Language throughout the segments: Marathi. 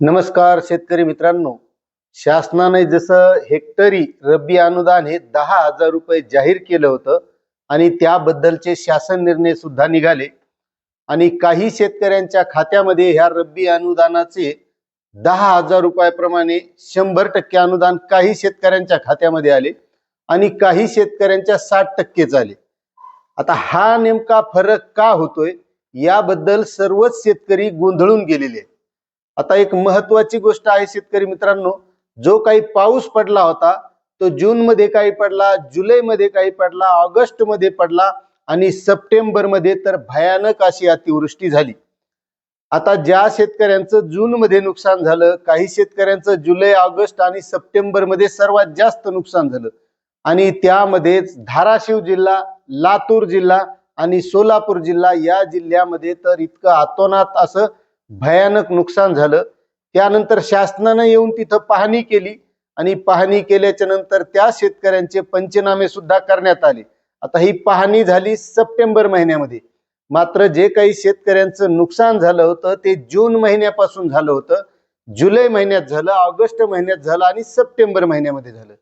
नमस्कार शेतकरी मित्रांनो. शासनाने जसं हेक्टरी रब्बी अनुदान हे दहा हजार रुपये जाहीर केलं होतं आणि त्याबद्दलचे शासन निर्णय सुद्धा निघाले. आणि काही शेतकऱ्यांच्या खात्यामध्ये ह्या रब्बी अनुदानाचे दहा हजार रुपयाप्रमाणे शंभर टक्के अनुदान काही शेतकऱ्यांच्या खात्यामध्ये आले आणि काही शेतकऱ्यांच्या साठ टक्केच आले आता हा नेमका फरक का होतोय? याबद्दल सर्वच शेतकरी गोंधळून गेलेले आहेत. आता एक महत्वाची गोष्ट आहे शेतकरी मित्रांनो जो काही पाऊस पडला होता तो जून मध्ये काही पडला जुलै मध्ये काही पडला ऑगस्टमध्ये पडला आणि सप्टेंबरमध्ये तर भयानक अशी अतिवृष्टी झाली. आता ज्या शेतकऱ्यांचं जून मध्ये नुकसान झालं काही शेतकऱ्यांचं जुलै ऑगस्ट आणि सप्टेंबरमध्ये सर्वात जास्त नुकसान झालं. आणि त्यामध्येच धाराशिव जिल्हा लातूर जिल्हा आणि सोलापूर जिल्हा या जिल्ह्यामध्ये तर इतकं आतोनात असं भयानक नुकसान झालं. त्यानंतर शासनानं येऊन तिथं पाहणी केली आणि पाहणी केल्याच्यानंतर त्या शेतकऱ्यांचे पंचनामे सुद्धा करण्यात आले. आता ही पाहणी झाली सप्टेंबर महिन्यामध्ये. मात्र जे काही शेतकऱ्यांचं नुकसान झालं होतं ते जून महिन्यापासून झालं होतं. जुलै महिन्यात झालं ऑगस्ट महिन्यात झालं आणि सप्टेंबर महिन्यामध्ये झालं.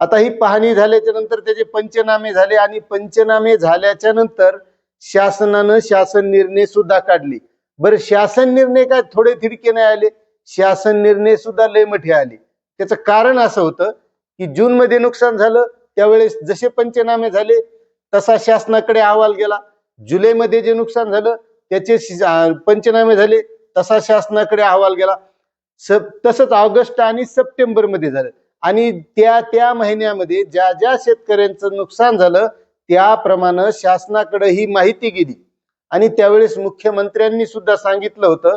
आता ही पाहणी झाल्याच्यानंतर त्याचे पंचनामे झाले आणि पंचनामे झाल्याच्यानंतर शासनानं शासन निर्णय सुद्धा काढली. बरं शासन निर्णय काय थोडे थिडके नाही आले? शासन निर्णय सुद्धा लय मोठे आले. त्याचं कारण असं होतं की जून मध्ये नुकसान झालं त्यावेळेस जसे पंचनामे झाले तसा शासनाकडे अहवाल गेला. जुलैमध्ये जे नुकसान झालं त्याचे पंचनामे झाले तसा शासनाकडे अहवाल गेला. सब तसंच ऑगस्ट आणि सप्टेंबरमध्ये झालं. आणि त्या त्या महिन्यामध्ये ज्या ज्या शेतकऱ्यांचं नुकसान झालं त्याप्रमाणे शासनाकडे ही माहिती गेली. आणि त्यावेळेस मुख्यमंत्र्यांनी सुद्धा सांगितलं होतं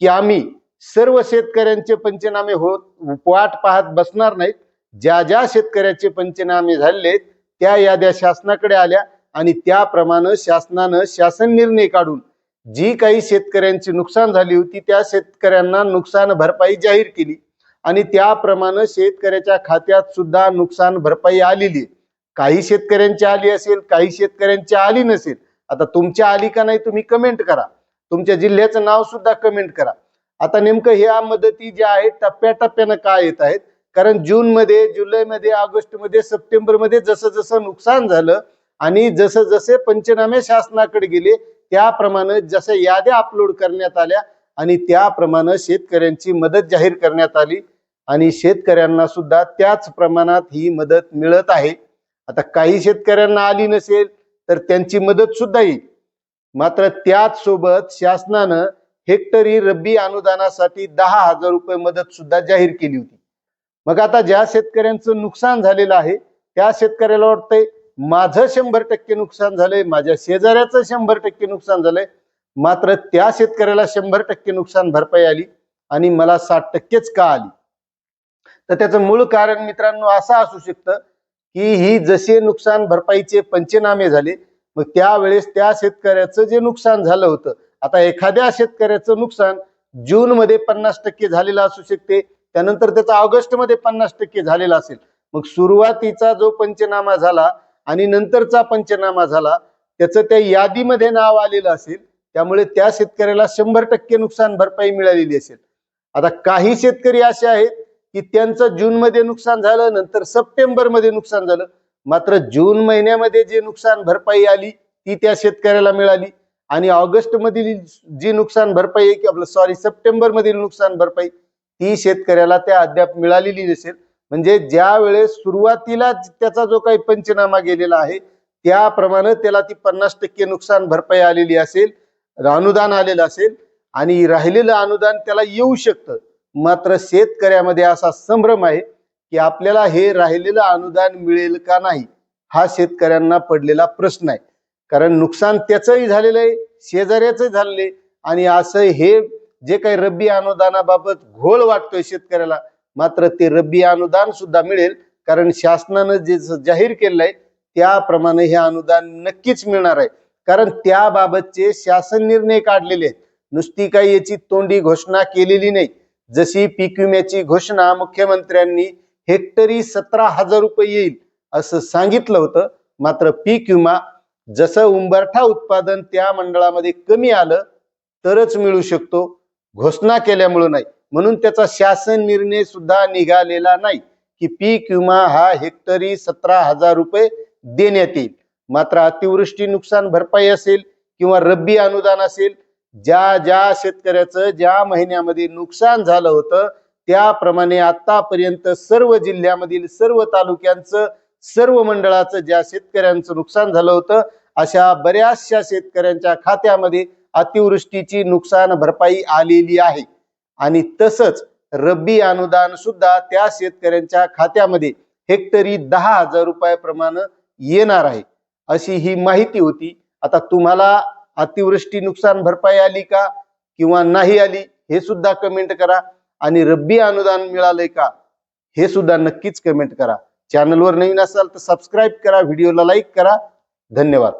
की आम्ही सर्व शेतकऱ्यांचे पंचनामे होत वाट पाहत बसणार नाहीत. ज्या ज्या शेतकऱ्याचे पंचनामे झाले त्या याद्या शासनाकडे आल्या आणि त्याप्रमाणे शासनानं शासन निर्णय काढून जी काही शेतकऱ्यांची नुकसान झाली होती त्या शेतकऱ्यांना नुकसान भरपाई जाहीर केली. आणि त्याप्रमाणे शेतकऱ्याच्या खात्यात सुद्धा नुकसान भरपाई आलेली काही शेतकऱ्यांची आली असेल काही शेतकऱ्यांची आली नसेल आता तुमच्या आली का नाही तुम्ही कमेंट करा. तुमच्या जिल्ह्याचं नाव सुद्धा कमेंट करा. आता नेमकं ह्या मदती ज्या आहेत टप्प्याटप्प्यानं का येत आहेत? कारण जून मध्ये जुलै मध्ये ऑगस्टमध्ये सप्टेंबरमध्ये जसं जसं नुकसान झालं आणि जसं जसे पंचनामे शासनाकडे गेले त्याप्रमाणे जसं याद्या अपलोड करण्यात आल्या आणि त्याप्रमाणे शेतकऱ्यांची मदत जाहीर करण्यात आली आणि शेतकऱ्यांना सुद्धा त्याच प्रमाणात ही मदत मिळत आहे. आता काही शेतकऱ्यांना आली नसेल तर त्यांची मदत सुद्धा येईल. मात्र त्याच सोबत शासनानं हेक्टरी रब्बी अनुदानासाठी दहा हजार रुपये मदत सुद्धा जाहीर केली होती. मग आता ज्या शेतकऱ्यांचं नुकसान झालेलं आहे त्या शेतकऱ्याला वाटतंय माझं शंभर टक्के नुकसान झालंय माझ्या शेजाऱ्याचं शंभर टक्के नुकसान झालंय. मात्र त्या शेतकऱ्याला शंभर टक्के नुकसान भरपाई आली आणि मला साठ टक्केच का आली? तर त्याचं मूळ कारण मित्रांनो असं असू शकतं की ही जसे नुकसान भरपाईचे पंचनामे झाले मग त्यावेळेस त्या शेतकऱ्याचं जे नुकसान झालं होतं आता एखाद्या शेतकऱ्याचं नुकसान जून मध्ये पन्नास टक्के झालेलं असू शकते त्यानंतर त्याचा ऑगस्टमध्ये पन्नास टक्के झालेला असेल. मग सुरुवातीचा जो पंचनामा झाला आणि नंतरचा पंचनामा झाला त्याचं त्या यादीमध्ये नाव आलेलं असेल त्यामुळे त्या शेतकऱ्याला शंभर टक्के नुकसान भरपाई मिळालेली असेल. आता काही शेतकरी असे आहेत की त्यांचं जून मध्ये नुकसान झालं नंतर सप्टेंबरमध्ये नुकसान झालं. मात्र जून महिन्यामध्ये जे नुकसान भरपाई आली ती त्या शेतकऱ्याला मिळाली. आणि ऑगस्ट मधील जी नुकसान भरपाई आहे की आपलं सॉरी सप्टेंबर मधील नुकसान भरपाई ती शेतकऱ्याला त्या अद्याप मिळालेली नसेल. म्हणजे ज्या वेळेस सुरुवातीला त्याचा जो काही पंचनामा गेलेला आहे त्याप्रमाणे त्याला ती पन्नास टक्के नुकसान भरपाई आलेली असेल अनुदान आलेलं असेल. आणि राहिलेलं अनुदान त्याला येऊ शकतं. मात्र शेतकऱ्यामध्ये असा संभ्रम आहे की आपल्याला हे राहिलेलं अनुदान मिळेल का नाही हा शेतकऱ्यांना पडलेला प्रश्न आहे. कारण नुकसान त्याचंही झालेलं आहे शेजाऱ्याचं झालेलं आहे आणि असं हे जे काही रब्बी अनुदानाबाबत घोळ वाटतोय शेतकऱ्याला मात्र ते रब्बी अनुदान सुद्धा मिळेल. कारण शासनानं जे जाहीर केलेलं आहे त्याप्रमाणे हे अनुदान नक्कीच मिळणार आहे. कारण त्याबाबतचे शासन निर्णय काढलेले आहेत. नुसती काही याची तोंडी घोषणा केलेली नाही. जशी पीक विम्याची घोषणा मुख्यमंत्र्यांनी हेक्टरी सतरा हजार रुपये येईल असं सांगितलं होतं. मात्र पीक विमा जसं उंबरठा उत्पादन त्या मंडळामध्ये कमी आलं तरच मिळू शकतो. घोषणा केल्यामुळं नाही. म्हणून त्याचा शासन निर्णय सुद्धा निघालेला नाही की पीक विमा हा हेक्टरी सतरा हजार रुपये देण्यात येईल. मात्र अतिवृष्टी नुकसान भरपाई असेल किंवा रब्बी अनुदान असेल ज्या ज्या शेतकऱ्याचं ज्या महिन्यामध्ये नुकसान झालं होतं त्याप्रमाणे आतापर्यंत सर्व जिल्ह्यामधील सर्व तालुक्यांचं सर्व मंडळाचं ज्या शेतकऱ्यांचं नुकसान झालं होतं अशा बऱ्याचशा शेतकऱ्यांच्या खात्यामध्ये अतिवृष्टीची नुकसान भरपाई आलेली आहे. आणि तसंच रब्बी अनुदान सुद्धा त्या शेतकऱ्यांच्या खात्यामध्ये हेक्टरी दहा हजार रुपयाप्रमाणे येणार आहे अशी ही माहिती होती. आता तुम्हाला अतिवृष्टी नुकसान भरपाई आली का किंवा नाही आली हे सुद्धा कमेंट करा. आणि रब्बी अनुदान मिळालंय का हे सुद्धा नक्कीच कमेंट करा. चॅनलवर नवीन असाल तर सबस्क्राईब करा व्हिडिओला लाईक करा. धन्यवाद.